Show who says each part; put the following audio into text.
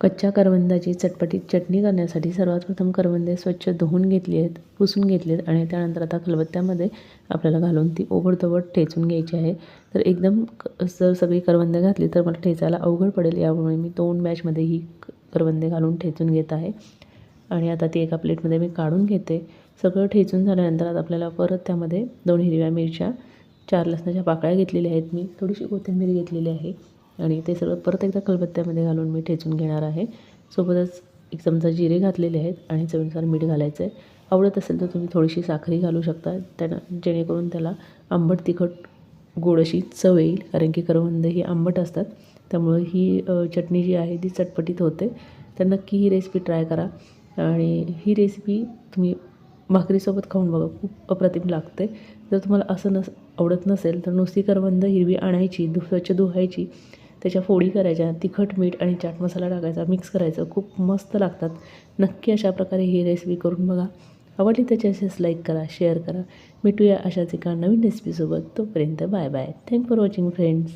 Speaker 1: कच्च्या करवंदाची चटपटीत चटणी करण्यासाठी सर्वात प्रथम करवंदे स्वच्छ धुवून घेतली आहेत पुसून घेतली आहेत आणि त्यानंतर आता खलबत्त्यामध्ये आपल्याला घालून ती ओबडधोबड ठेचून घ्यायची आहे. तर एकदम क- जर सगळी करवंदे घातली तर मला ठेचायला अवघड पडेल यामुळे मी दोन बॅचमध्ये ही क- करवंदे घालून ठेचून घेत आहे. आणि आता ती एका प्लेटमध्ये मी काढून घेते. सगळं ठेचून झाल्यानंतर आता आपल्याला परत त्यामध्ये दोन हिरव्या मिरच्या चार लसणाच्या पाकळ्या घेतलेल्या आहेत मी. थोडीशी कोथिंबीर घेतलेली आहे. आणि ते सगळं परत एकदा खलबत्त्यामध्ये घालून मी ठेचून घेणार आहे. सोबतच एक चमचा जिरे घातलेले आहेत आणि चवीनुसार मीठ घालायचं आहे. आवडत असेल तर तुम्ही थोडीशी साखरही घालू शकता. त्यानं जेणेकरून त्याला आंबट तिखट गोड अशी चव येईल. कारण की करवंद ही आंबट असतात. त्यामुळं ही चटणी जी आहे ती चटपटीत होते. तर नक्की ही रेसिपी ट्राय करा. आणि ही रेसिपी तुम्ही भाकरीसोबत खाऊन बघा. खूप अप्रतिम लागते. जर तुम्हाला असं नस आवडत नसेल तर नुसती करवंद हिरवी आणायची धु स्वच्छ धुवायची त्याच्या फोडी करायच्या तिखट मीठ आणि चाट मसाला टाकायचा मिक्स करायचं. खूप मस्त लागतात. नक्की अशा प्रकारे ही रेसिपी करून बघा. आवडली त्याची असेच लाईक करा शेअर करा. भेटूया अशाच एका नवीन रेसिपीसोबत तोपर्यंत bye bye thank for watching friends